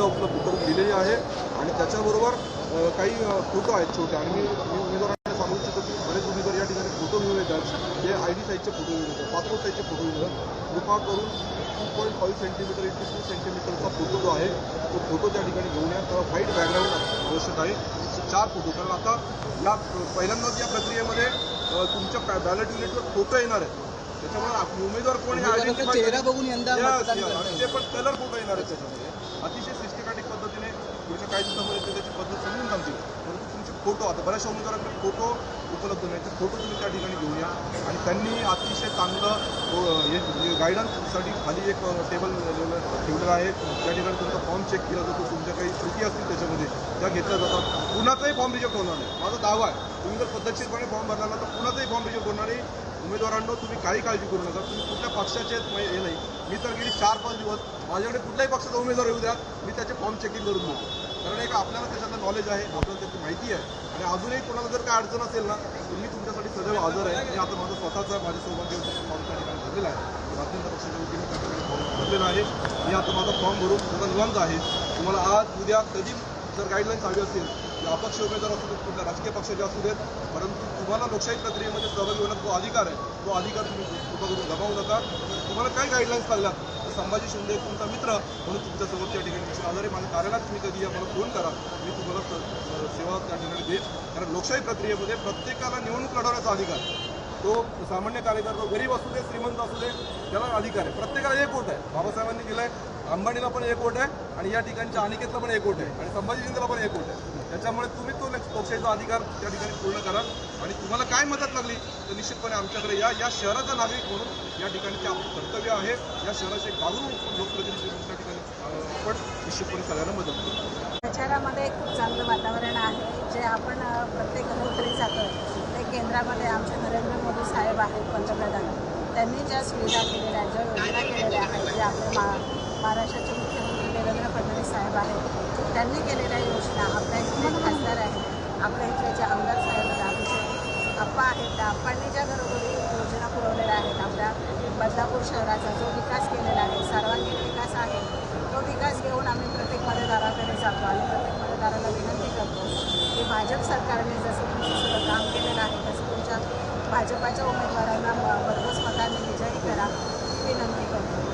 सुविधा उपलब्ध करून दिलेली आहे. आणि त्याच्याबरोबर काही फोटो आहेत छोटे. आणि मी मी उमेदवारांना सांगू इच्छितो की बरेच उमेदवार या ठिकाणी फोटो घेऊन येतात ते आय डी साईजचे फोटो घेऊन येतात पासपोर्ट साईजचे फोटो घेऊन येतात कृपा करून two point five centimetre into two सेंटीमीटरचा photo जो आहे तो फोटो त्या ठिकाणी घेऊन या. त्याला व्हाईट बॅकग्राऊंड आवश्यक आहे. चार फोटो कारण आता या पहिल्यांदाच या प्रक्रियेमध्ये तुमच्या बॅलेट युनिटवर फोटो येणार आहे त्याच्यामुळे उमेदवार कोण हे येईल. ते पण कलर फोटो येणार आहे त्याच्यामध्ये. अतिशय सिस्टमॅटिक पद्धतीने पुढच्या काही दिवसामध्ये ते त्याची पद्धत समजून सांगतील परंतु तुमचे फोटो आता बऱ्याचशा उमेदवारांकडे फोटो उपलब्ध नाही ते फोटो तुम्ही त्या ठिकाणी घेऊन या आणि त्यांनी अतिशय चांगलं गायडन्ससाठी खाली एक टेबल ठेवलेलं आहे. त्या ठिकाणी तुमचा फॉर्म चेक केला जातो. तुमच्या काही त्रुटी असतील त्याच्यामध्ये त्या घेतल्या जातात. कुणाचाही फॉर्म रिजेक्ट होणार नाही. माझा दावा आहे तुम्ही जर पद्धतशीरपणे फॉर्म भरला तर कुणाचाही फॉर्म रिजेक्ट होणार नाही. उमेदवारांनो तुम्ही काही काळजी करू नका. तुम्ही कुठल्या पक्षाचे हे नाही. मी तर गेली चार पाच दिवस. माझ्याकडे कुठल्याही पक्षाचा उमेदवार येऊ द्या. मी त्याचे फॉर्म चेकिंग करून देतो कारण एक आपल्याला त्याच्यातलं नॉलेज आहे आपल्याला त्याची माहिती आहे. आणि अजूनही कोणाला जर काय अडचण असेल ना तर मी तुमच्यासाठी सदैव हजर आहे. मी आता माझं स्वतःचा माझ्या सौभाग्य फॉर्म त्या ठिकाणी भरलेला आहे. भारतीय जनता पक्षाच्या वतीने त्या ठिकाणी फॉर्म भरलेला आहे. मी आता माझा फॉर्म भरून थोडा निवांत आहे. तुम्हाला आज उद्या कधी जर गाईडलाईन्स हवी असेल अपक्ष उमेदवार असू देत कुठल्या राजकीय पक्षाचे असू देत परंतु तुम्हाला लोकशाही प्रक्रियेमध्ये सहभागी होण्याचा जो अधिकार आहे तो अधिकार तुम्ही कृपा करून गमावू नका. तुम्हाला काय गाईडलाईन्स लागल्या तर संभाजी शिंदे तुमचा मित्र म्हणून तुमच्यासोबत त्या ठिकाणी दिसून आधारे माझ्या कार्यालयात तुम्ही कधी या मला फोन करा. मी तुम्हाला सेवा त्या ठिकाणी देईन. कारण लोकशाही प्रक्रियेमध्ये प्रत्येकाला निवडणूक लढवण्याचा अधिकार तो सामान्य कार्यकर्ता गरीब असू दे श्रीमंत असू दे त्याला अधिकार आहे. प्रत्येकाला एक वोट आहे. बाबासाहेबांनी दिलाय अंबानीला पण एक वोट आहे आणि या ठिकाणच्या अनिकेतला पण एक वोट आहे आणि संभाजी पण एक वोट आहे. त्याच्यामुळे तुम्ही तो लोकशाहीचा अधिकार त्या ठिकाणी पूर्ण करा आणि तुम्हाला काय मदत लागली तर निश्चितपणे आमच्याकडे या या शहराचा नागरिक म्हणून या ठिकाणी ते आपलं कर्तव्य आहे. या शहराचे एक जागरूक लोकप्रतिनिधी म्हणून त्या ठिकाणी आपण निश्चितपणे सगळ्यांना मदत करू प्रचारामध्ये खूप चांगलं वातावरण आहे जे आपण प्रत्येक घरोघरी जातो ते केंद्रामध्ये आमचे नरेंद्र मोदी साहेब आहेत पंतप्रधान. त्यांनी ज्या सुविधा केलेल्या आहेत ज्या योजना केलेल्या आहेत जे आपले मा महाराष्ट्राचे मुख्यमंत्री देवेंद्र फडणवीस साहेब आहेत. त्यांनी केलेल्या योजना आपल्या इथले खासदार आहेत. आपल्या इथले जे आमदार साहेब आहेत आमचे आप्पा आहेत त्या आप्पांनी ज्या घरोघरी योजना पुरवलेल्या आहेत आपल्या बदलापूर शहराचा जो विकास केलेला आहे सर्वांगीण विकास आहे तो विकास घेऊन आम्ही प्रत्येक मतदाराकडे जातो. आणि प्रत्येक मतदाराला विनंती करतो की भाजप सरकारने जसं तुमचं सगळं काम केलेलं आहे तसं तुमच्या भाजपाच्या उमेदवारांना भरघोस मतांनी विजयी करा ही विनंती करतो.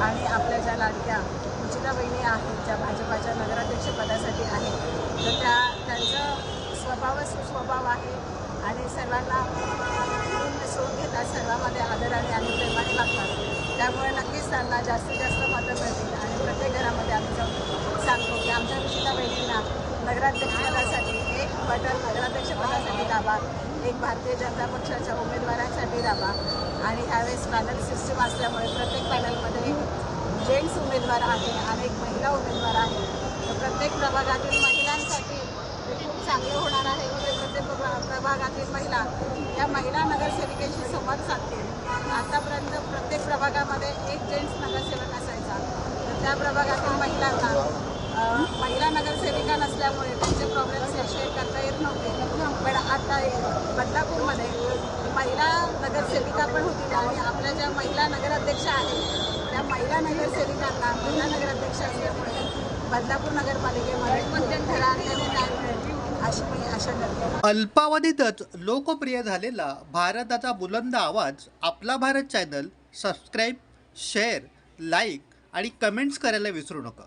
आणि आपल्या ज्या लाडक्या उचिता बहिणी आहेत ज्या भाजपाच्या नगराध्यक्षपदासाठी आहेत तर त्या त्यांचं स्वभाव सुस्वभाव आहे आणि सर्वांना मिळून मिसळून घेतात सर्वांमध्ये आदराने आणि प्रेमाने वागतात. त्यामुळे नक्कीच त्यांना जास्तीत जास्त मतं मिळतील आणि प्रत्येक घरामध्ये आम्ही जाऊन सांगतो की आमच्या रुचिता बहिणींना नगराध्यक्षपदासाठी एक बटन नगराध्यक्षपदासाठी दाबा एक भारतीय जनता पक्षाच्या उमेदवारांसाठी दाबा. आणि ह्यावेळेस पॅनल सिस्टम असल्यामुळे प्रत्येक पॅनलमध्ये जेंट्स उमेदवार आहे आणि एक महिला उमेदवार आहे. तर प्रत्येक प्रभागातील महिलांसाठी ते खूप चांगले होणार आहे. म्हणजे प्रत्येक प्रभा- प्रभागातील महिला या महिला नगरसेविकेशी संवाद साधतील. आतापर्यंत प्रत्येक प्रभागामध्ये एक जेंट्स नगरसेवक असायचा. तर त्या प्रभागातील महिलांना महिला नगरसेविका नसल्यामुळे त्यांचे प्रॉब्लेम्स हे शेअर करता येत नव्हते. पण आता बदलापूरमध्ये महिला नगरसेविका पण होतील आणि आपल्या ज्या महिला नगराध्यक्षा आहेत त्या महिला नगरसेविकांना महिला नगराध्यक्ष असल्यामुळे बदलापूर नगरपालिकेमध्ये मध्यंतराने न्याय मिळेल अशी मी आशा करते. अल्पावधीतच लोकप्रिय झालेला भारताचा बुलंद आवाज आपला Bharat channel subscribe share like आणि कमेंट्स करायला विसरू नका.